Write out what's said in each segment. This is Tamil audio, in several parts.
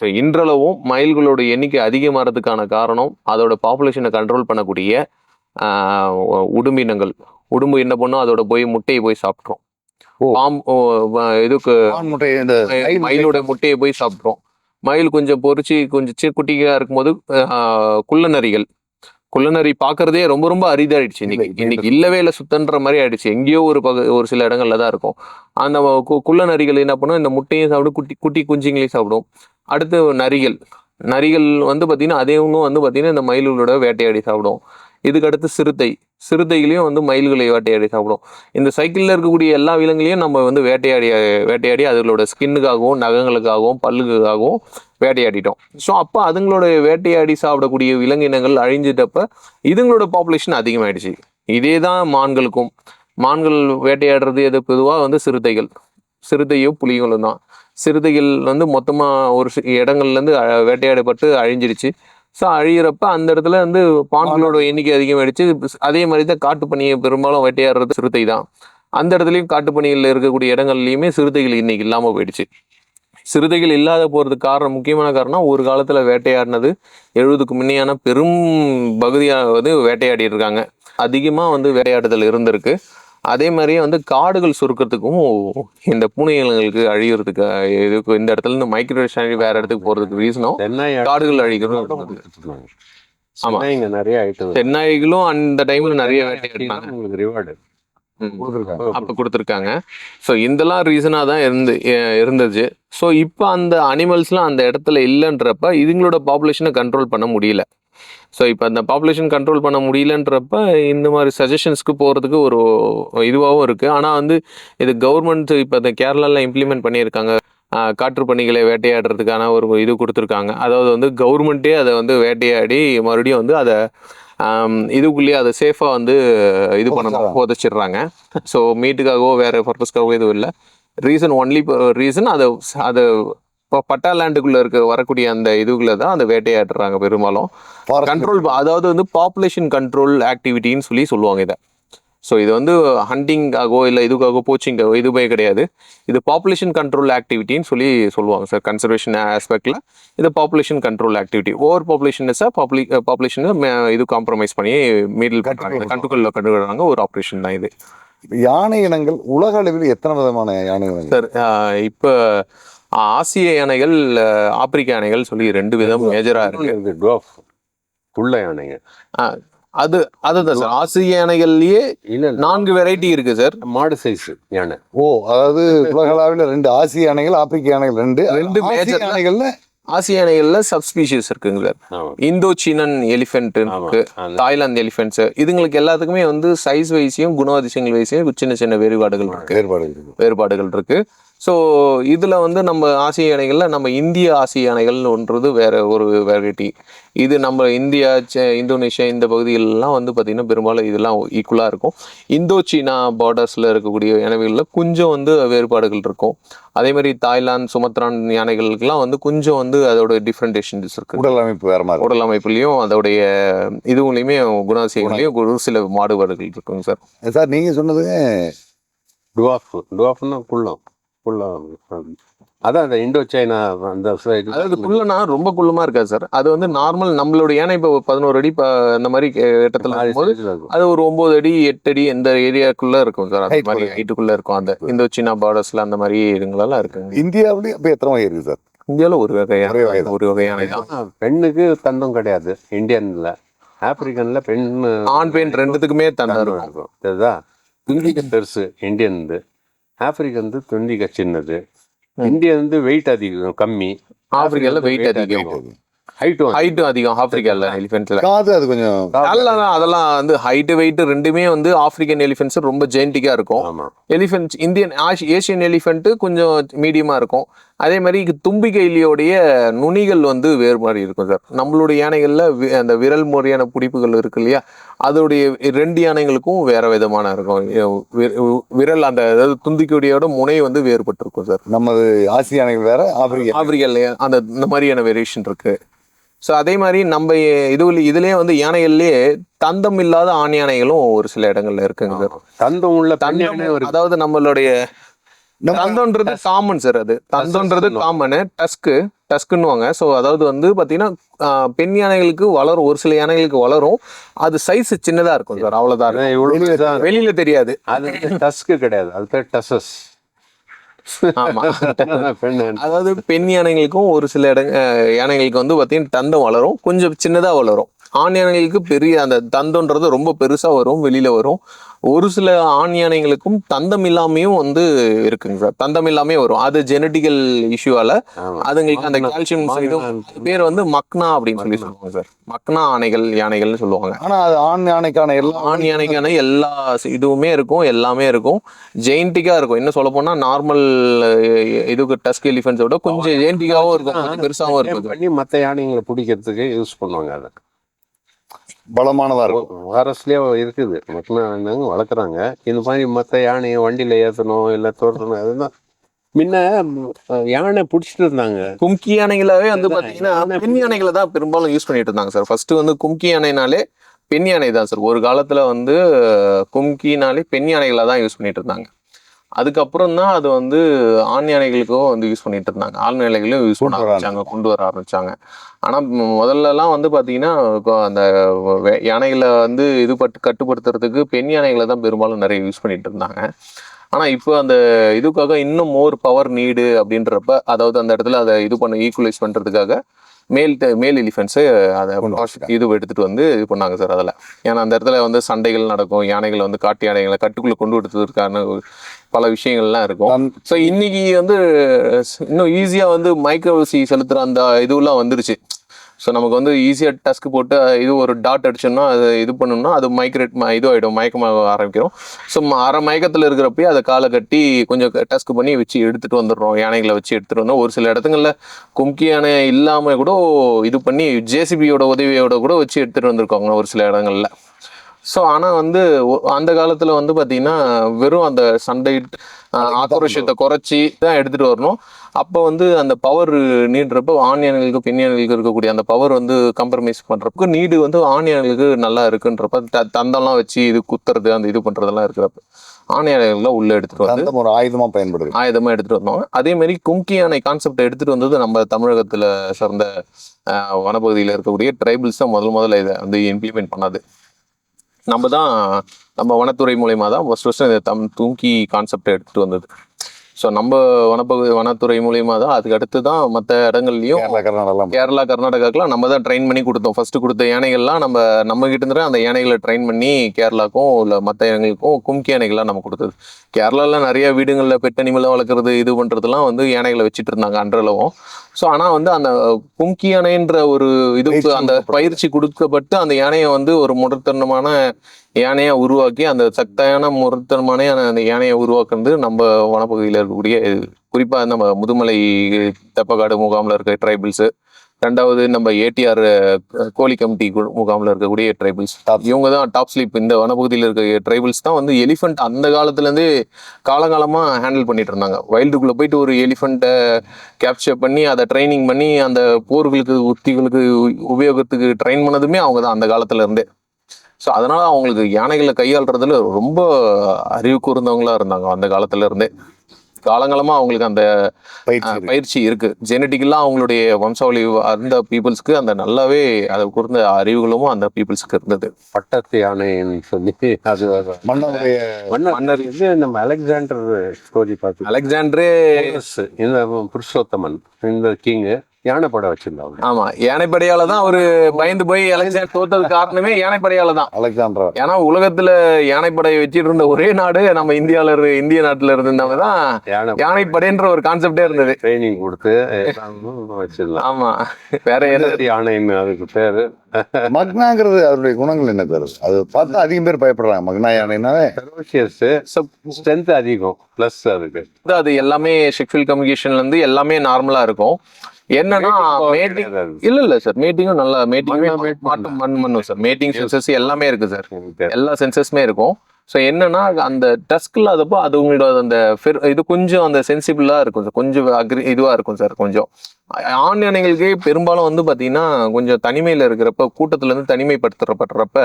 ஸோ இன்றளவும் மயில்களோட எண்ணிக்கை அதிகமாகிறதுக்கான காரணம் அதோட பாப்புலேஷனை கண்ட்ரோல் பண்ணக்கூடிய உடும்பினங்கள் உடும்பு என்ன பண்ணும்? அதோட போய் முட்டையை போய் சாப்பிட்றோம். பாம் இதுக்கு மயிலோட முட்டையை போய் சாப்பிட்றோம் மயில் கொஞ்சம் பொறிச்சு கொஞ்சம் குட்டிగా இருக்கும்போது ஆஹ், குள்ளநரிகள் குள்ளநரி பார்க்கறதே ரொம்ப ரொம்ப அரிதாயிடுச்சு இன்னைக்கு. இன்னைக்கு இல்லவே இல்லை சுத்தன்ற மாதிரி ஆயிடுச்சு. எங்கேயோ ஒரு பக ஒரு சில இடங்கள்ல தான் இருக்கும். அந்த கு- குள்ளநரிகள் என்ன பண்ணும்? இந்த முட்டையும் சாப்பிடும் குட்டி குட்டி குஞ்சுங்களையும் சாப்பிடும். அடுத்து நரிகள். நரிகள் வந்து பார்த்தீங்கன்னா அதே இன்னும் வந்து பார்த்தீங்கன்னா இந்த மயில்களோட வேட்டையாடி சாப்பிடும். இதுக்கடுத்து சிறுத்தை. சிறுத்தைகளையும் வந்து மயில்களை வேட்டையாடி சாப்பிடும். இந்த சைக்கிளில் இருக்கக்கூடிய எல்லா விலங்குகளையும் நம்ம வந்து வேட்டையாடி வேட்டையாடி அதுகளோட ஸ்கின்னுக்காகவும் நகங்களுக்காகவும் பல்லுக்காகவும் வேட்டையாடிட்டோம். ஸோ அப்போ அதுங்களோட வேட்டையாடி சாப்பிடக்கூடிய விலங்கினங்கள் அழிஞ்சிட்டப்ப இதுங்களோட பாப்புலேஷன் அதிகமாயிடுச்சு. இதே தான் மான்களுக்கும். மான்கள் வேட்டையாடுறது எது? பொதுவாக வந்து சிறுத்தைகள். சிறுத்தையும் புலிகளும் தான். சிறுத்தைகள் வந்து மொத்தமாக ஒரு இடங்கள்லேருந்து வேட்டையாடப்பட்டு அழிஞ்சிடுச்சு. ஸோ அழியிறப்ப அந்த இடத்துல வந்து பான்களோட எண்ணிக்கை அதிகமாயிடுச்சு. அதே மாதிரி தான் காட்டுப்பனியை பெரும்பாலும் வேட்டையாடுறது சிறுத்தை தான். அந்த இடத்துலையும் காட்டுப்பனியில் இருக்கக்கூடிய இடங்கள்லையுமே சிறுத்தைகள் இன்னைக்கு இல்லாமல் போயிடுச்சு. சிறுத்தைகள் இல்லாத போகிறதுக்கு காரணம் முக்கியமான காரணம் ஒரு காலத்தில் வேட்டையாடினது எழுபதுக்கு முன்னையான பெரும் பகுதியாக வந்து வேட்டையாடி இருக்காங்க அதிகமாக வந்து வேட்டையாடுதல் இருந்திருக்கு. அதே மாதிரியே வந்து காடுகள் சுருக்கிறதுக்கும் இந்த பூனை இனங்களுக்கு அழியறதுக்கு இதுக்கு இந்த இடத்துல இருந்து மைக்ரேஷன் வேற இடத்துக்கு போகிறதுக்கு ரீசனும் காடுகள் அழிக்கிறதும் ஆமா. இங்க நிறைய ஆயிட்டு தென்னாய்களும் அந்த டைம்ல நிறைய வேட்டையாடினாங்க. உங்களுக்கு ரிவார்டு அப்போ கொடுத்துருக்காங்க. ஸோ இதெல்லாம் ரீசனாக தான் இருந்து இருந்துச்சு. ஸோ இப்போ அந்த அனிமல்ஸ்லாம் அந்த இடத்துல இல்லைன்றப்ப இதுங்களோட பாப்புலேஷனை கண்ட்ரோல் பண்ண முடியல. ஸோ இப்போ அந்த பாப்புலேஷன் கண்ட்ரோல் பண்ண முடியலன்றப்ப இந்த மாதிரி சஜஷன்ஸ்க்கு போகிறதுக்கு ஒரு இதுவாகவும் இருக்குது ஆனால் வந்து இது கவர்மெண்ட் இப்போ இந்த கேரளாவில் இம்ப்ளிமெண்ட் பண்ணியிருக்காங்க. காட்டுப் பன்னிகளை வேட்டையாடுறதுக்கான ஒரு இது கொடுத்துருக்காங்க. அதாவது வந்து கவர்மெண்ட்டே அதை வந்து வேட்டையாடி மறுபடியும் வந்து அதை இதுக்குள்ளேயே அதை சேஃபாக வந்து இது பண்ணணும் புதைச்சிடுறாங்க. ஸோ மீட்டுக்காகவோ வேற பர்பஸ்க்காகவோ எதுவும் இல்லை. ரீசன் ஒன்லி ரீசன் அதை அதை இப்போ பட்டா லேண்டுக்குள்ளே இருக்க வரக்கூடிய அந்த இதுக்குள்ள தான் அந்த வேட்டையாடுறாங்க பெரும்பாலும். கண்ட்ரோல் அதாவது வந்து பாப்புலேஷன் கண்ட்ரோல் ஆக்டிவிட்டின்னு சொல்லி சொல்லுவாங்க இதை. ஸோ இது வந்து ஹண்டிங்காகவோ இல்லை இதுக்காகவோ போச்சிங்காகவோ இதுவே கிடையாது. இது பாப்புலேஷன் கண்ட்ரோல் ஆக்டிவிட்டின்னு சொல்லி சொல்லுவாங்க சார் கன்சர்வேஷன் ஆஸ்பெக்டில் இது population control activity over population populi பாப்புலேஷனை இது காம்ப்ரமைஸ் பண்ணி மீடில் பண்ணுறாங்க கண்ட்ரோலில் கண்டுக்கிறாங்க ஒரு ஆப்ரேஷன் தான் இது. யானை இனங்கள் உலக அளவில் எத்தனை விதமான யானை இனங்கள் சார் இப்போ ஆசிய யானைகள் ஆப்பிரிக்க யானைகள் சொல்லி ரெண்டு விதம் மேஜராக இருக்கு. டுவாஃப் குள்ள யானைங்க அது அதுதான் சார் ஆசிய யானைகள்லயே இல்ல நான்கு வெரைட்டி இருக்கு சார் மாடு சைஸ் யானை. ஓ அதாவது உலக அளவில் ரெண்டு ஆசிய யானைகள் ஆப்பிரிக்க யானைகள் ரெண்டு ரெண்டு major- யானைகள்ல ஆசிய யானைகள்ல சப்ஸ்பீஷியஸ் இருக்குங்க சார் இந்தோ சீனன் எலிஃபென்ட் இருக்கு அந்த தாய்லாந்து எலிஃபென்ட்ஸ் இதுங்களுக்கு எல்லாத்துக்குமே வந்து சைஸ் வைஸையும் குணாதிசயங்கள் வைஸையும் சின்ன சின்ன வேறுபாடுகள் இருக்கு. வேறுபாடு இருக்குது வேறுபாடுகள் இருக்கு. ஸோ இதுல வந்து நம்ம ஆசிய யானைகள்ல நம்ம இந்திய ஆசிய யானைகள்ன்றது வேற ஒரு வெரைட்டி இது நம்ம இந்தியா இந்தோனேஷியா இந்த பகுதிகளெல்லாம் வந்து பார்த்தீங்கன்னா பெரும்பாலும் இதெல்லாம் ஈக்குவலாக இருக்கும். இந்தோ சீனா பார்டர்ஸில் இருக்கக்கூடிய யானைகளில் கொஞ்சம் வந்து வேறுபாடுகள் இருக்கும். அதே மாதிரி தாய்லாந்து சுமத்ரான் யானைகளுக்கெல்லாம் வந்து கொஞ்சம் வந்து அதோட டிஃப்ரெண்டேஷன்ஸ் இருக்கு. உடல் அமைப்பு வேற மாதிரி. உடல் அமைப்புலையும் அதோடைய இதுவுலையுமே குணாதிசயங்களையும் ஒரு சில மாறுபாடுகள் இருக்குங்க சார். சார் நீங்க சொன்னது டுவாஃப். டுவாஃப்னா குள்ளம். அதான் அந்த இண்டோ சைனா அந்த side. அதாவது குள்ளனா ரொம்ப குள்ளமா இருக்காது சார். அது வந்து நார்மல் நம்மளோட யானை இப்போ பதினோரு அடி அந்த மாதிரி இடத்துல இருக்கும்போது. அது ஒரு ஒன்பது அடி எட்டு அடி எந்த ஏரியாக்குள்ள இருக்கும் சார். அந்த மாதிரி குள்ள. ஹைட்டுக்குள்ள இருக்கும். அந்த இந்த சீனா பார்டர்ஸ்ல அந்த மாதிரி இதுங்களெல்லாம் இருக்குங்க. இந்தியாவிலேயே அப்ப எத்தனை வகை இருக்கு சார்? இந்தியாவில் ஒரு வகையான ஒரே வகையான பெண்ணுக்கு தந்தம் கிடையாது. இந்தியன்ல. ஆப்பிரிக்கன்ல பெண் ஆண் பெண் ரெண்டுத்துக்குமே தந்தம் இருக்கும். பெருசு இந்தியன் ஆப்பிரிக்கன் துண்டிக்க சின்னது இந்தியன் வந்து வெயிட் அதிகம் கம்மி. ஆப்பிரிக்கால வெயிட் அதிகம். ஹைட்டும் ஹைட்டும் அதிகம் ஆப்பிரிக்கால எலிஃபென்ட்ல காது அது கொஞ்சம் அதெல்லாம் அதெல்லாம் வந்து ஹைட்டு வெயிட் ரெண்டுமே வந்து ஆப்பிரிக்கன் எலிஃபென்ட்ஸ் ரொம்ப ஜெயண்டிக்கா இருக்கும். ஆமா. எலிஃபென்ட் இந்தியன் ஏசியன் எலிஃபென்ட் கொஞ்சம் மீடியமா இருக்கும். அதே மாதிரி தும்பிக்கைலியோடைய நுனிகள் வந்து வேறு மாதிரி இருக்கும் சார். நம்மளுடைய யானைகள்ல அந்த விரல் முறையான பிடிப்புகள் இருக்கு இல்லையா? அதோடைய ரெண்டு யானைகளுக்கும் வேற விதமான இருக்கும். விரல் அந்த அதாவது தும்பிக்கையோட முனை வந்து வேறுபட்டு இருக்கும் சார். நமது ஆசிய யானைகள் வேற ஆப்பிரிக்க ஆப்பிரிக்கல்ல அந்த இந்த மாதிரியான வேரியேஷன் இருக்கு. ஸோ அதே மாதிரி நம்ம இதுல இதுலயே வந்து யானைகள்லயே தந்தம் இல்லாத ஆண் யானைகளும் ஒரு சில இடங்கள்ல இருக்குங்க சார். தந்தம் உள்ள தந்தம் அதாவது நம்மளுடைய நம்ம தந்தம்ன்றது காமன் சார் அது. தந்தம்ன்றது சொல்லுவோம். காமன் டஸ்க்கு டஸ்க்குன்னுவாங்க ஸோ அதாவது வந்து பார்த்தீங்கன்னா பெண் யானைகளுக்கு வளரும் ஒரு சில யானைகளுக்கு வளரும். அது சைஸ் சின்னதாக இருக்கும் சார் அவ்வளோதான் வெளியில தெரியாது. அது டஸ்க்கு கிடையாது. அது பேர் டசஸ் அதாவது பெண் யானைகளுக்கும் ஒரு சில இட அஹ், யானைகளுக்கு வந்து பார்த்தீங்கன்னா தந்தம் வளரும். கொஞ்சம் சின்னதாக வளரும். ஆண் யானைகளுக்கு பெரிய அந்த தந்தம்ன்றது ரொம்ப பெருசாக வரும் வெளியில வரும். ஒரு சில ஆண் யானைகளுக்கும் தந்தம் இல்லாமையும் வந்து இருக்குங்க சார். தந்தம் இல்லாமே வரும். அது ஜெனட்டிக்கல் இஷ்யூவால. அதுங்களுக்கு அந்த கால்சியம் பேர் வந்து மக்னா அப்படின்னு சொல்லி சொல்லுவாங்க சார். மக்னா ஆணைகள் யானைகள்னு சொல்லுவாங்க. ஆனா அது ஆண் யானைக்கான எல்லா ஆண் யானைக்கான எல்லா இதுவுமே இருக்கும் எல்லாமே இருக்கும். ஜெயின்டிக்கா இருக்கும். இன்னும் சொல்ல போனா நார்மல் இதுக்கு டஸ்க் எலிஃபென்ட்ஸை விட கொஞ்சம் ஜெயின்டிக்காவும் இருக்கும். பெருசாவும் இருக்கும் பண்ணி மத்த யானைங்களை பிடிக்கிறதுக்கு யூஸ் பண்ணுவாங்க அதை. பலமானதா இருக்கும். ஃபாரஸ்ட்லயே இருக்குது. மக்கள் என்னங்க வளர்க்குறாங்க. இந்த மாதிரி மத்த யானையை வண்டியில ஏத்தணும் இல்ல துரத்தணும் அதுதான் முன்ன யானை பிடிச்சிட்டு இருந்தாங்க. கும்கி யானைகளாவே வந்து பாத்தீங்கன்னா பெண் யானைகளை தான் பெரும்பாலும் யூஸ் பண்ணிட்டு இருந்தாங்க சார் ஃபர்ஸ்ட் வந்து கும்கி யானைனாலே பெண் யானை தான் சார் ஒரு காலத்துல வந்து கும்கினாலே பெண் யானைகளை தான் யூஸ் பண்ணிட்டு இருந்தாங்க. அதுக்கப்புறம் தான் அது வந்து ஆண் யானைகளுக்கும் வந்து யூஸ் பண்ணிட்டு இருந்தாங்க. ஆண் யானைகளும் யூஸ் பண்ண கொண்டு வர ஆரம்பிச்சாங்க கொண்டு வர ஆரம்பிச்சாங்க. ஆனா மு- முதல்லலாம் வந்து பாத்தீங்கன்னா கொ- அந்த யானைகளை வந்து இது பட்டு கட்டுப்படுத்துறதுக்கு பெண் யானைகளை தான் பெரும்பாலும் நிறைய யூஸ் பண்ணிட்டு இருந்தாங்க. ஆனா இப்போ அந்த இதுக்காக இன்னும் மோர் பவர் நீடு அப்படின்றப்ப அதாவது அந்த இடத்துல அதை இது பண்ண ஈக்குவலைஸ் பண்றதுக்காக மேல் மேல் எலிஃபென்ட்ஸு அதை இது எடுத்துட்டு வந்து இது பண்ணாங்க சார் அதில் ஏன்னா அந்த இடத்துல வந்து சண்டைகள் நடக்கும் யானைகள் வந்து காட்டு யானைகளை கட்டுக்குள்ள கொண்டு ஒரு பல விஷயங்கள்லாம் இருக்கும். ஸோ இன்னைக்கு வந்து இன்னும் ஈஸியாக வந்து மைக்ரோசி செலுத்துகிற அந்த இதுவெல்லாம் வந்துருச்சு. ஸோ நமக்கு வந்து ஈஸியாக டஸ்க் போட்டு இது ஒரு டாட் அடிச்சோம்னா அது இது பண்ணோம்னா அது மைக்ரேட் இது ஆகிடும் மயக்கமாக ஆரம்பிக்கிறோம். ஸோ அரை மயக்கத்தில் இருக்கிறப்பயே அதை காலை கட்டி கொஞ்சம் டஸ்க் பண்ணி வச்சு எடுத்துகிட்டு வந்துடுறோம். யானைகளை வச்சு எடுத்துகிட்டு வந்தோம். ஒரு சில இடத்துங்களில் கும்கி யானை இல்லாமல் கூட இது பண்ணி ஜேசிபியோட உதவியோட கூட வச்சு எடுத்துகிட்டு வந்திருக்காங்க ஒரு சில இடங்களில். ஸோ ஆனால் வந்து அந்த காலத்தில் வந்து பார்த்திங்கன்னா வெறும் அந்த சண்டை ஆக்ரோஷத்தை குறைச்சி தான் எடுத்துகிட்டு வரணும். அப்போ வந்து அந்த பவர் நீடுறப்போ ஆண் யானைகளுக்கு பெண் யானைகளுக்கு இருக்கக்கூடிய அந்த பவர் வந்து கம்ப்ரமைஸ் பண்ணுறப்போ நீடு வந்து ஆண் யானைகளுக்கு நல்லா இருக்குன்றப்ப தந்தம்லாம் வச்சு இது குத்துறது அந்த இது பண்ணுறதெல்லாம் இருக்கிறப்ப ஆண் யானைகள்லாம் உள்ளே எடுத்துகிட்டு வந்து ஒரு ஆயுதமா பயன்படுது. ஆயுதமா எடுத்துட்டு வந்தோம். அதே மாதிரி கும்கி யானை கான்செப்ட் எடுத்துட்டு வந்தது நம்ம தமிழகத்துல சார்ந்த வனப்பகுதியில இருக்கக்கூடிய ட்ரைபிள்ஸ் தான் முதல் முதல்ல இதை வந்து இம்ப்ளிமெண்ட் பண்ணது. நம்ம தான் நம்ம வனத்துறை மூலயமா தான் ஃபர்ஸ்ட் ஃபர்ஸ்ட் இந்த தம் தூக்கி கான்செப்ட் எடுத்துட்டு வந்தது. ஸோ நம்ம வனப்பகுதி வனத்துறை மூலயமா தான் அதுக்கு அடுத்து தான் மற்ற இடங்கள்லையும் கேரளா கர்நாடகா கேரளா கர்நாடகாக்கெல்லாம் நம்ம தான் ட்ரெயின் பண்ணி கொடுத்தோம். ஃபர்ஸ்ட் கொடுத்த யானைகள்லாம் நம்ம நம்ம கிட்ட இருந்து அந்த யானைகளை ட்ரெயின் பண்ணி கேரளாக்கும் இல்லை மற்ற யானைகளுக்கும் கும்கி யானைகள்லாம் நம்ம கொடுத்தது. கேரளால நிறைய வீடுங்களில் பெட் அனிமலாம் வளர்க்குறது இது பண்ணுறதுலாம் வந்து யானைகளை வச்சுட்டு இருந்தாங்க அன்றளவும். ஸோ ஆனால் வந்து அந்த கும்கி யானைன்ற ஒரு இதுக்கு அந்த. பயிற்சி கொடுக்கப்பட்டு அந்த யானையை வந்து ஒரு முரத்தனமான யானையை உருவாக்கி அந்த சக்தியான முரத்தனமான அந்த யானையை உருவாக்குறது நம்ம வனப்பகுதியில் இருக்கக்கூடிய குறிப்பாக நம்ம முதுமலை தெப்பக்காடு முகாமில் இருக்க ட்ரைபிள்ஸு ரெண்டாவது நம்ம ஏடிஆர் கோழி கமிட்டி முகாமில் இருக்கக்கூடிய ட்ரைபிள்ஸ் இவங்க தான் டாப் ஸ்லீப் இந்த வனப்பகுதியில் இருக்க ட்ரைபிள்ஸ் தான் வந்து எலிஃபெண்ட் அந்த காலத்துலேருந்தே காலங்காலமாக ஹேண்டில் பண்ணிட்டு இருந்தாங்க வைல்டுக்குள்ளே போயிட்டு ஒரு எலிஃபெண்ட்டை கேப்சர் பண்ணி அதை ட்ரைனிங் பண்ணி அந்த போர்களுக்கு உத்திகளுக்கு உபயோகத்துக்கு ட்ரெயின் பண்ணதுமே அவங்க தான் அந்த காலத்துலேருந்தே. ஸோ அதனால் அவங்களுக்கு யானைகளை கையாளுறதுல ரொம்ப அறிவு கூர்ந்தவங்களாக இருந்தாங்க அந்த காலத்துலேருந்தே. இருந்தே காலங்காலமா அவங்களுக்கு அந்த பயிற்சி இருக்கு. பயிற்சி இருக்கு. ஜெனட்டிக்கெல்லாம் அவங்களுடைய வம்சாவளி அந்த பீப்புள்ஸ்க்கு அந்த நல்லாவே அதை கூர்ந்த அறிவுகளும் அந்த பீப்புள்ஸ்க்கு இருந்தது. பட்டத்து யானைன்னு சொல்லி அது மன்னருடைய மன்னர் மன்னர் இது நம்ம அலெக்சாண்டர் ஸ்டோரி பார்த்து அலெக்சாண்டரே இந்த புருஷோத்தமன் இந்த கிங் யானை படம் வச்சிருந்தாங்க. ஆமா யானைப்படையால தான் அவரு பயந்து போய் அலெக்சாண்டர் தோத்ததுக்கு காரணமே யானைப்படையால தான் அலெக்சாண்டர். ஏன்னா உலகத்துல யானைப்படை வச்சிட்டு இருந்த ஒரே நாடு நம்ம இந்தியால இரு இந்திய நாட்டுல இருந்தவங்க தான் யானை யானைப்படைன்ற ஒரு கான்செப்டே இருந்தது. ட்ரைனிங் கொடுத்து வச்சிருந்தாங்க. ஆமா வேற என்ன? யானைன்னு அதுக்கு பேரு. மக்னாங்கிறது அதனுடைய குணங்கள் என்ன தருது? அது பார்த்தா அதிகம் பேர் பயப்படுறாங்க மக்னா யானைனாவே. ஸ்ட்ரென்த் அதிகம் ப்ளஸ் அதுக்கு. அது எல்லாமே செக்ஷுவல் கம்யூனிகேஷன்ல இருந்து எல்லாமே நார்மலா இருக்கும். என்னன்னா மேட்டிங். இல்ல இல்ல சார் மேட்டிங்கும் நல்லா மேட்டிங்குமே மாட்டும் மண் பண்ணும் சார் மேட்டிங் சென்சஸ் எல்லாமே இருக்கு சார். எல்லா சென்சஸ்மே இருக்கும். ஸோ என்னன்னா அந்த டஸ்க் இல்லாதப்போ அது உங்களோட அந்த இது கொஞ்சம் அந்த சென்சிபிளா இருக்கும் சார் கொஞ்சம் அக்ரி இதுவா இருக்கும் சார் கொஞ்சம். ஆண் யானைகளுக்கே பெரும்பாலும் வந்து பாத்தீங்கன்னா கொஞ்சம் தனிமையில இருக்கிறப்ப கூட்டத்துல இருந்து தனிமைப்படுத்தப்படுறப்ப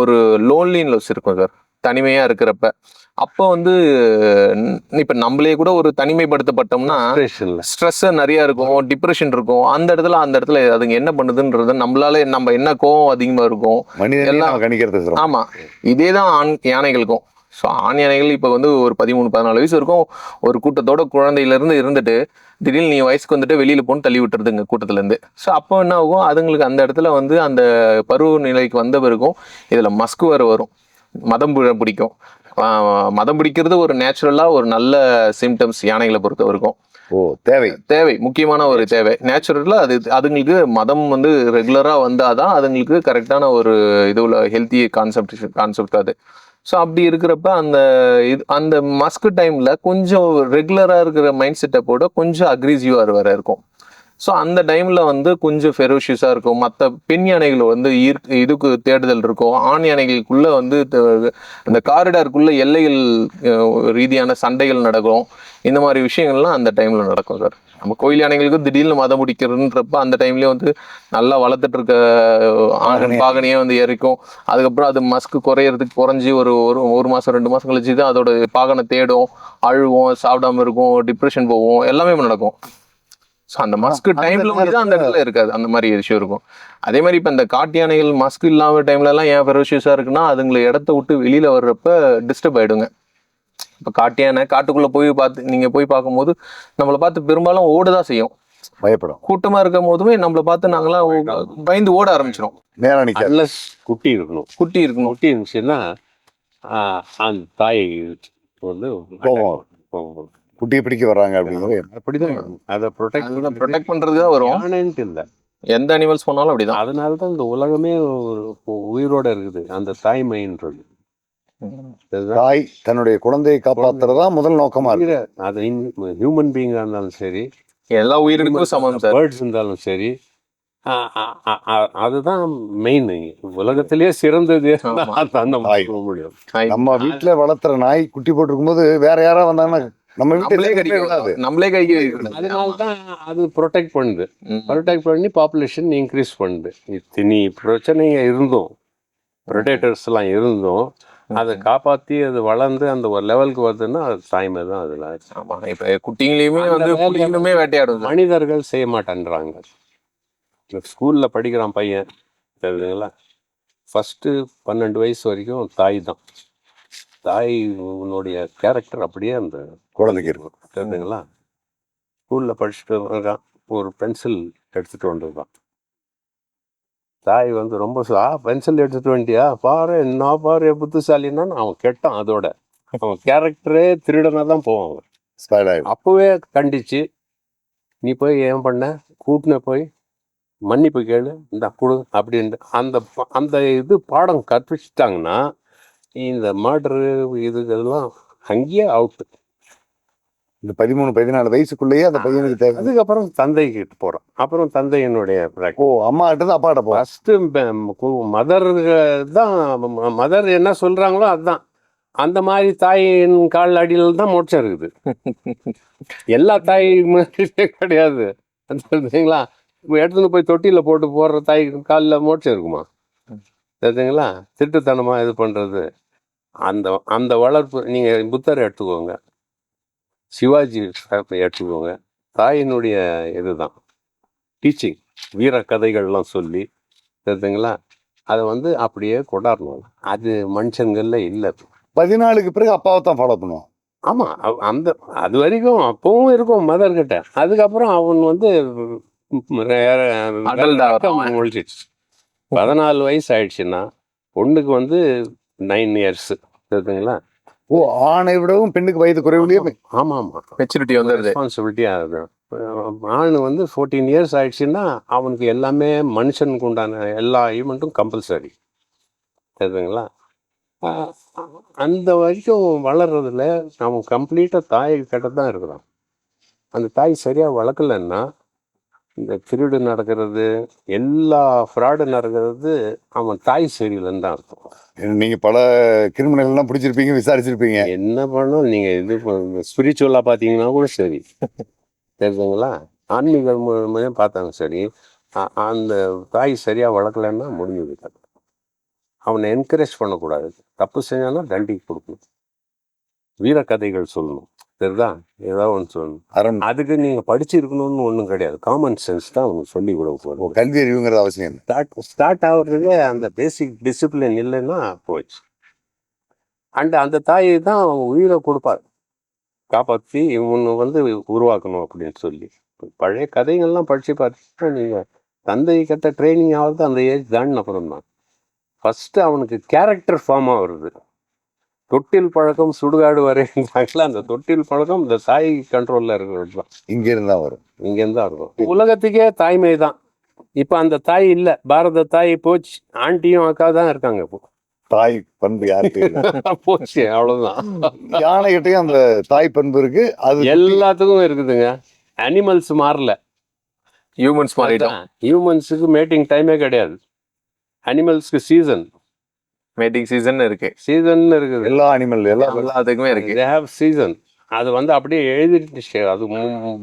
ஒரு லோன்லினஸ் இருக்கும் சார் தனிமையா இருக்கிறப்ப. அப்போ வந்து இப்போ நம்மளே கூட ஒரு தனிமைப்படுத்தப்பட்டோம்னா. ஸ்ட்ரெஸ் நிறைய இருக்கும் டிப்ரெஷன் இருக்கும். அந்த இடத்துல அந்த இடத்துல அதுங்க என்ன பண்ணுதுன்றது நம்மளால நம்ம என்ன கோவம் அதிகமா இருக்கும் எல்லாம் கணிக்கிறது. ஆமா. இதே தான் ஆண் யானைகளுக்கும். ஸோ ஆண் யானைகள் இப்போ வந்து ஒரு பதிமூணு பதினாலு வயசு இருக்கும். ஒரு கூட்டத்தோட குழந்தையில இருந்து இருந்துட்டு திடீர்னு நீ வயசுக்கு வந்துட்டு வெளியில போன்னு தள்ளி விட்டுறதுங்க கூட்டத்துல இருந்து ஸோ அப்போ என்ன ஆகும்? அதுங்களுக்கு அந்த இடத்துல வந்து அந்த பருவ நிலைக்கு வந்த பிறகும் இதுல மஸ்கு வேற வரும். மதம் பிடிக்கும். மதம் பிடிக்கிறது ஒரு நேச்சுரலா ஒரு நல்ல சிம்டம்ஸ் யானைகளை பொறுத்த வரைக்கும் ஓ தேவை. தேவை முக்கியமான ஒரு தேவை. நேச்சுரலாக அது அதுங்களுக்கு மதம் வந்து ரெகுலராக வந்தாதான் அதுங்களுக்கு கரெக்டான ஒரு இதுல ஹெல்த்தி கான்செப்ட் கான்செப்ட் அது. ஸோ அப்படி இருக்கிறப்ப அந்த இது அந்த மஸ்க் டைமில் கொஞ்சம் ரெகுலராக இருக்கிற மைண்ட் செட்டப்போட கொஞ்சம் அக்ரீசிவாக வேற இருக்கும். ஸோ அந்த டைமில் வந்து கொஞ்சம் ஃபெரோஷியஸாக இருக்கும். மற்ற பெண் யானைகள் வந்து ஈர் இதுக்கு தேடுதல் இருக்கும். ஆண் யானைகளுக்குள்ள வந்து அந்த காரிடாருக்குள்ள எல்லைகள் ரீதியான சண்டைகள் நடக்கும். இந்த மாதிரி விஷயங்கள்லாம் அந்த டைமில் நடக்கும் சார் நம்ம கோயில் யானைகளுக்கு திடீர்னு மதம் பிடிக்கிறன்றப்ப அந்த டைம்லயே வந்து நல்லா வளர்த்துட்டு இருக்க. பாகனையே வந்து இறக்கும் அதுக்கப்புறம் அது மஸ்க் குறையறதுக்கு குறைஞ்சி ஒரு ஒரு ஒரு மாசம் ரெண்டு மாசம் கழிச்சு தான் அதோட பாகனை தேடும் அழுவும் சாப்பிடாம இருக்கும் டிப்ரெஷன் போகும். எல்லாமே நடக்கும். ஸோ அந்த மஸ்க் டைம்ல வந்து அந்த இடத்துல இருக்காது. அந்த மாதிரி விஷயம் இருக்கும். அதே மாதிரி இப்போ இந்த காட்டு யானைகள் மஸ்க் இல்லாம டைம்ல எல்லாம் ஏன் ஃபெரோஷியஸா இருக்குன்னா அதுங்களை இடத்த விட்டு வெளியில வர்றப்ப டிஸ்டர்ப் ஆயிடுங்க. இப்போ காட்டு யானை காட்டுக்குள்ள போய் பார்த்து நீங்க போய் பார்க்கும்போது நம்மளை பார்த்து பெரும்பாலும் ஓடதான் செய்யும். பயப்படும். கூட்டமா இருக்கும் போதுமே நம்மளை பார்த்து நாங்களாம் பயந்து ஓட ஆரம்பிச்சிடும் நேரா நிக்காது Unless குட்டி இருக்கணும். குட்டி இருக்கணும். குட்டி இருந்துச்சுன்னா ஆஹ், அந்த தாய் வந்து கோபம். கோபம். குட்டியை பிடிக்க வர்றாங்க அப்படிங்கிறது அப்படிதான். அதை ப்ரொடெக்ட் ப்ரொடெக்ட் பண்றதுக்கு தான் வரும். யானைன்ட்டு இல்லை. எந்த அனிமல்ஸ் போனாலும் அப்படிதான். அதனால தான் இந்த உலகமே ஒரு உயிரோட இருக்குது. அந்த தாய்மைன்றது அதுதான் தாய் தன்னுடைய குழந்தையை காப்பாத்துறதா முதல் நோக்கமா இருக்கு அது ஹியூமன் பீயிங்காக இருந்தாலும் சரி எல்லா உயிரினுக்கும் சமம் சார். பேர்ட்ஸ் இருந்தாலும் சரி அதுதான் மெயின் உலகத்திலேயே சிறந்தது. தாய். நம்ம வீட்டுல வளர்த்துற நாய் குட்டி போட்டிருக்கும் போது வேற யாரா வந்தாங்கன்னா நம்ம நம்மளே வீட்டுல கடிக்க விடாது நம்மளே வைக்கக்கூடாது. அதனால தான் அது ப்ரொடெக்ட் பண்ணுது. ப்ரொடெக்ட் பண்ணி பாப்புலேஷன் இன்க்ரீஸ் பண்ணுது. இத்தனி பிரச்சனைங்க இருந்தும் ப்ரொடெக்டர்ஸ் எல்லாம் இருந்தும் அதை காப்பாத்தி அது வளர்ந்து அந்த ஒரு லெவலுக்கு வருதுன்னா அது தாய்மை தான் அதுல. ஆமா இப்ப குட்டிங்களையுமே வந்து புலிகளுமே வேட்டையாடும். மனிதர்கள் செய்ய மாட்டேன்றாங்க. ஸ்கூல்ல படிக்கிறான் பையன் தெரியுதுங்களா? ஃபர்ஸ்ட் பன்னெண்டு வயசு வரைக்கும் தாய் தான். தாய் உன்னுடைய கேரக்டர் அப்படியே அந்த குழந்தைக்கு இருக்கும் தெரியுதுங்களா ஸ்கூல்ல படிச்சுட்டு இருக்கான் ஒரு பென்சில் எடுத்துட்டு வந்திருக்கான் தாய் வந்து ரொம்ப ஆ பென்சில் எடுத்துட்டு வந்துட்டியா பாரு என்ன பாரு புத்திசாலின்னா அவன் கெட்டான் அதோட. அவன் கேரக்டரே திருடனா தான் போவான் அவன். அப்போவே கண்டிச்சு நீ போய் ஏன் பண்ண? கூட்டின போய் மன்னிப்பு கேளு இந்த கொடு அப்படின்ட்டு. அந்த அந்த இது பாடம் கற்பிச்சிட்டாங்கன்னா இந்த மர்டரு இது இதெல்லாம் அங்கேயே அவுட் இந்த பதிமூணு பதினாலு வயசுக்குள்ளேயே அந்த பையனுக்கு தேவை. அதுக்கப்புறம் தந்தைக்கு போகிறான் அப்புறம் தந்தையினுடைய ஓ அம்மா கிட்ட இருந்து அப்பா கிட்ட போ ஃபஸ்ட்டு மதர் தான் மதர் என்ன சொல்கிறாங்களோ அதுதான் அந்த மாதிரி தாயின் கால் அடியில் தான் மோட்சம் இருக்குது. எல்லா தாய் கிடையாது. இப்போ எடுத்துன்னு போய் தொட்டியில் போட்டு போடுற தாய் காலில் மோட்சம் இருக்குமா? தெரியுங்களா திட்டுத்தனமாக இது பண்ணுறது அந்த அந்த வளர்ப்பு நீங்கள் புத்தரை எடுத்துக்கோங்க. சிவாஜி எடுத்துக்கோங்க தாயினுடைய இதுதான். டீச்சிங் வீர கதைகள்லாம் சொல்லி தெரியுதுங்களா அதை வந்து அப்படியே கொண்டாடணும். அது மனுஷங்கள்ல இல்லை. பதினாலுக்கு பிறகு அப்பாவை தான் ஃபாலோ பண்ணுவான். ஆமா. அவ- அந்த அது வரைக்கும் அப்பவும் இருக்கும் மதர் கிட்ட அதுக்கப்புறம் அவன் வந்து. முழிச்சிச்சு பதினாலு வயசு ஆயிடுச்சுன்னா பொண்ணுக்கு வந்து நைன் இயர்ஸ் தெரியுதுங்களா ஓ ஆணை விடவும் பெண்ணுக்கு வயது குறைவுலயே ஆமா ஆமா மெச்சூரிட்டி வந்துடுது ரெஸ்பான்சிபிலிட்டி ஆகுது ஆண் வந்து ஃபோர்டீன் இயர்ஸ் ஆயிடுச்சுன்னா அவனுக்கு எல்லாமே மனுஷனுக்கு உண்டான எல்லா ஈவெண்ட்டும் கம்பல்சரி தெரியுதுங்களா? அந்த வரைக்கும் வளர்றதுல அவன் கம்ப்ளீட்டாக தாய் கிட்ட தான் இருக்கிறான். அந்த தாய் சரியாக வளர்க்கலன்னா இந்த திருடு நடக்கிறது எல்லா ஃப்ராடு நடக்கிறது அவன் தாய் சரியில்லைன்னு தான் அர்த்தம். நீங்க பல கிரிமினல் எல்லாம் பிடிச்சிருப்பீங்க விசாரிச்சிருப்பீங்க. என்ன பண்ணோம் நீங்க இது ஸ்பிரிச்சுவலா பாத்தீங்கன்னா கூட சரி. தெரியுதுங்களா ஆன்மீக மூலமே பார்த்தாங்க சரி. அந்த தாய் சரியா வளர்க்கலன்னா முடிஞ்சது கதை அவனை என்கரேஜ் பண்ணக்கூடாது. தப்பு செஞ்சானா தண்டிக்கு கொடுக்கணும். வீரக்கதைகள் சொல்லணும். சரிதா ஏதாவது ஒன்று சொல்லணும். அரண் அதுக்கு நீங்க படிச்சிருக்கணும்னு ஒன்றும் கிடையாது. காமன் சென்ஸ் தான் அவங்க சொல்லி கொடுக்க போகிறோம் கல்வி அறிவுங்கிறது அவசியம் ஸ்டார்ட் ஸ்டார்ட் ஆகுறதே அந்த பேசிக் டிசிப்ளின் இல்லைன்னா போச்சு. அண்ட் அந்த தாயை தான் உயிரை கொடுப்பார். காப்பாற்றி இவனு வந்து உருவாக்கணும் அப்படின்னு சொல்லி. பழைய கதைகள்லாம் படித்து பார்த்தீங்கன்னா நீங்கள் தந்தை கட்ட ட்ரைனிங் ஆகுறது அந்த ஏஜ் தான் அப்புறம் தான் ஃபஸ்ட்டு அவனுக்கு கேரக்டர் ஃபார்ம் ஆகுறது தொட்டில் பழக்கம் சுடுகாடு வரைந்தாங்களா அந்த தொட்டில் பழக்கம் இந்த தாய் கண்ட்ரோலில் இருக்கிறது தான் இங்க இருந்தா வரும். இங்கேருந்து தான் இருக்கும். உலகத்துக்கே தாய்மை தான். இப்போ அந்த தாய் இல்லை. பாரத தாய் போச்சு. ஆண்டியும் அக்கா தான் இருக்காங்க இப்போ. தாய் பண்பு யாருக்கு. போச்சு அவ்வளோதான் யானைகிட்டயும் அந்த தாய் பண்பு இருக்கு. அது எல்லாத்துக்கும் இருக்குதுங்க. அனிமல்ஸ் மாறல. ஹியூமன்ஸ் மாறிட்டோம். ஹியூமன்ஸுக்கு மேட்டிங் டைமே கிடையாது. அனிமல்ஸ்க்கு சீசன் மேட்டிங் சீசன் இருக்கு. சீசன் இருக்குது. எல்லா அனிமல் எல்லா எல்லாத்துக்குமே இருக்கு. தே ஹேவ் சீசன் அது வந்து அப்படியே எழுதிடுச்சு அது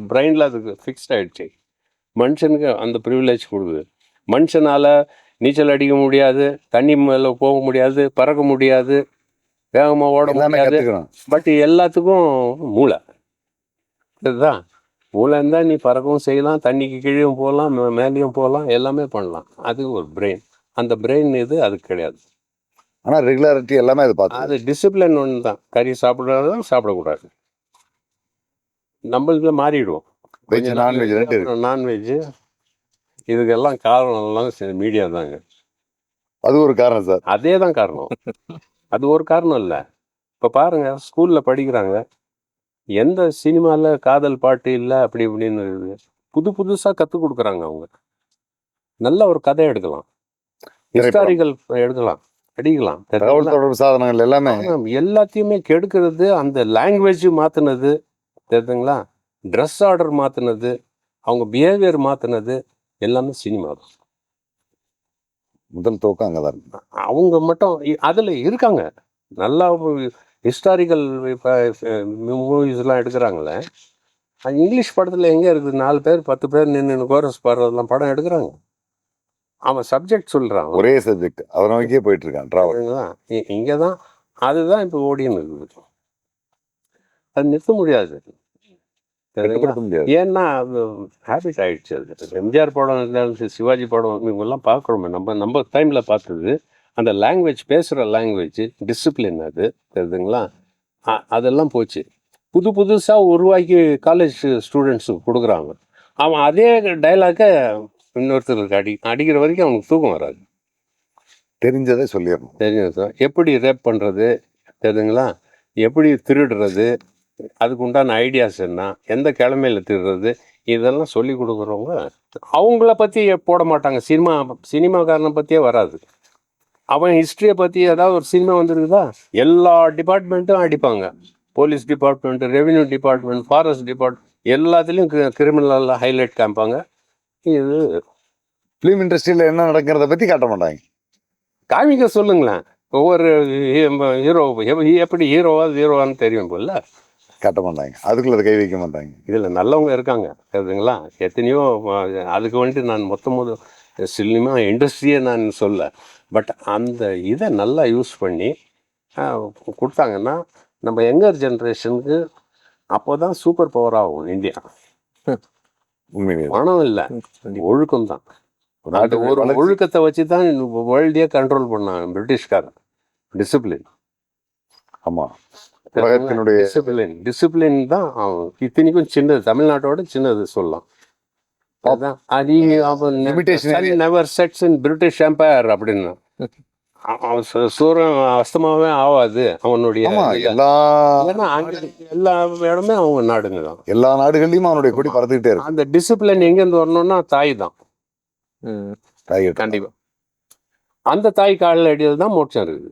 பிரெயினில் அதுக்கு ஃபிக்ஸ்ட் ஆயிடுச்சு. மனுஷனுக்கு அந்த ப்ரிவிலேஜ் கொடுக்குது. மனுஷனால நீச்சல் அடிக்க முடியாது தண்ணி மேலே போக முடியாது பறக்க முடியாது வேகமாக ஓட முடியாது. பட் எல்லாத்துக்கும் மூளை. இதுதான். மூளை இருந்தால் நீ பறக்கவும் செய்யலாம் தண்ணிக்கு கீழேயும் போகலாம் மே- மேலேயும் போகலாம் எல்லாமே பண்ணலாம். அது ஒரு பிரெயின் அந்த பிரெயின் இது அதுக்கு கிடையாது. ஆனா ரெகுலாரிட்டி எல்லாமே அது பார்த்து அது டிசிப்ளின் ஒன்று தான் கறி சாப்பிட்றதும் சாப்பிடக்கூடாது. நம்மளுக்கு மாறிடுவோம். வெஜ் நான்வெஜ் ரெண்டு நான்வெஜ் இதுக்கெல்லாம் காரணம் எல்லாம் மீடியா தாங்க. அது ஒரு காரணம் சார். அதே தான் காரணம். அது ஒரு காரணம் இல்லை. இப்போ பாருங்க ஸ்கூலில் படிக்கிறாங்க. எந்த சினிமாவில் காதல் பாட்டு இல்லை அப்படி இப்படின்னு இருக்குது புது புதுசாக கற்றுக் கொடுக்குறாங்க அவங்க. நல்ல ஒரு கதை எடுக்கலாம். ஹிஸ்டாரிக்கல் எடுக்கலாம். படிக்கலாம். தகவல் தொடர்பு சாதனங்கள் எல்லாமே. எல்லாத்தையுமே கெடுக்கிறது அந்த லாங்குவேஜ் மாற்றினது தெரியுதுங்களா? ட்ரெஸ் ஆர்டர் மாற்றினது அவங்க பிஹேவியர் மாற்றினது எல்லாமே சினிமா தான். முதல் துவக்கம் அங்கதான் இருக்கு. அவங்க மட்டும் அதுல இருக்காங்க. நல்லா ஹிஸ்டாரிக்கல் மூவிஸ்லாம் எடுக்கிறாங்களே. இங்கிலீஷ் படத்துல எங்க இருக்குது? நாலு பேர் பத்து பேர் நின்று கோரஸ் பாடுறதெல்லாம் படம் எடுக்கிறாங்க. அவன் சப்ஜெக்ட் சொல்றான். ஒரே சப்ஜெக்ட் அதை நோக்கியே போயிட்டு இருக்கான் டிராவல் இங்கே தான் அதுதான் இப்போ ஓடின்னு இருக்குது. அது நிறுத்த முடியாது. ஏன்னா ஹேபிட் ஆயிடுச்சு அது. எம்ஜிஆர் படம் இருந்தாலும் சரி சிவாஜி படம் இவங்கெல்லாம் பார்க்குறோமே. நம்ம நம்ம டைமில் பார்த்தது அந்த லாங்குவேஜ் பேசுகிற லாங்குவேஜ் டிசிப்ளின் அது. தெரியுதுங்களா? அதெல்லாம் போச்சு. புது புதுசாக உருவாக்கி காலேஜ் ஸ்டூடெண்ட்ஸுக்கு கொடுக்குறாங்க. அவன் அதே டைலாக்கை இன்னொருத்தருக்கு அடி அடிக்கிற வரைக்கும் அவனுக்கு தூக்கம் வராது. தெரிஞ்சதை சொல்லிடணும். தெரியும் சார் எப்படி ரேப் பண்ணுறது தெரியுதுங்களா எப்படி திருடுறது அதுக்கு உண்டான ஐடியாஸ் என்ன எந்த கிழமையில திருடுறது இதெல்லாம் சொல்லி கொடுக்குறவங்க அவங்கள பற்றி போட மாட்டாங்க. சினிமா சினிமாக்காரனை பற்றியே வராது. அவன் ஹிஸ்ட்ரியை பற்றி ஏதாவது ஒரு சினிமா வந்துருக்குதா? எல்லா டிபார்ட்மெண்ட்டும் அடிப்பாங்க. Police department revenue department forest depart எல்லாத்துலேயும் கிரிமினல் ஹைலைட் காமிப்பாங்க. இது ஃபிலிம் இண்டஸ்ட்ரியில என்ன நடக்கிறத பத்தி காட்ட மாட்டாங்க. காமிக்க சொல்லுங்களேன். ஒவ்வொரு ஹீரோ எப்படி ஹீரோவா ஹீரோவான்னு தெரியும் போல. காட்ட மாட்டாங்க. அதுக்குள்ள அதை கை வைக்க மாட்டாங்க. இதில் நல்லவங்க இருக்காங்க தெரியுதுங்களா? எத்தனையோ அதுக்கு வந்துட்டு நான் மொத்தம் மொதல் சினிமா இண்டஸ்ட்ரியை நான் சொல்ல. பட் அந்த இதை நல்லா யூஸ் பண்ணி கொடுத்தாங்கன்னா நம்ம யங்கர் ஜென்ரேஷனுக்கு அப்போ தான் சூப்பர் பவர் ஆகும் இந்தியா. உண்மையிலே. பணம் இல்லை. ஒழுக்கம் தான் அந்த ஒரு ஒழுக்கத்தை வச்சு தான் வேர்ல்டே கண்ட்ரோல் பண்ணாங்க பிரிட்டிஷ்காரன். டிசிப்ளின் ஆமா. உலகத்தினுடைய டிசிப்ளின் டிசிப்ளின் தான் இத்தனைக்கும் சின்னது. தமிழ்நாட்டோட சின்னது சொல்லலாம். அதான். அது area. Never sets in British Empire அப்படின்னு. சூரியன் அஸ்தமாவே ஆகாது அவனுடைய. எல்லா ஏன்னா அங்க எல்லா இடமே அவங்க நாடுங்க தான். எல்லா நாடுகள்லயும் அவனுடைய கொடி பறந்துகிட்டே இருக்கு அந்த டிசிப்ளின் எங்கேருந்து வரணும்னா தாய் தான். டைகர் கண்டிப்பா. அந்த தாய் காலில் அடியில் தான் மோட்சம் இருக்குது.